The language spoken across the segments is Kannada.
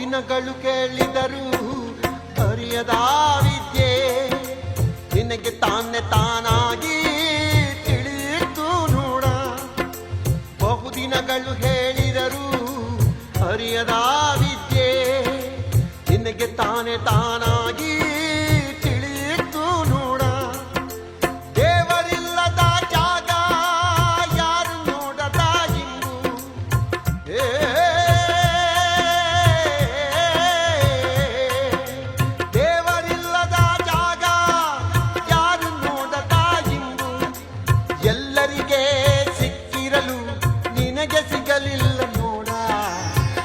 ಬಹುದಿನಗಳು ಕೇಳಿದರು ಅರಿಯದ ವಿದ್ಯೆ ನಿನಗೆ ತಾನೆ ತಾನಾಗಿ ತಿಳಿಯಿತು ನೋಡ. ಬಹುದಿನಗಳು ಹೇಳಿದರು ಅರಿಯದ ವಿದ್ಯೆ ನಿನಗೆ ತಾನೆ ತಾನಾಗಿ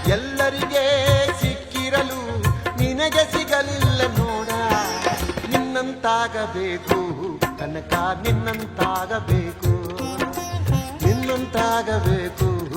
ಎಲ್ಲರಿಗೆ ಸಿಕ್ಕಿರಲು ನಿನಗೆ ಸಿಗಲಿಲ್ಲ ನೋಡ. ನಿನ್ನಂತಾಗಬೇಕು ಕನಕ ನಿನ್ನಂತಾಗಬೇಕು. ನಿನ್ನಂತಾಗಬೇಕು.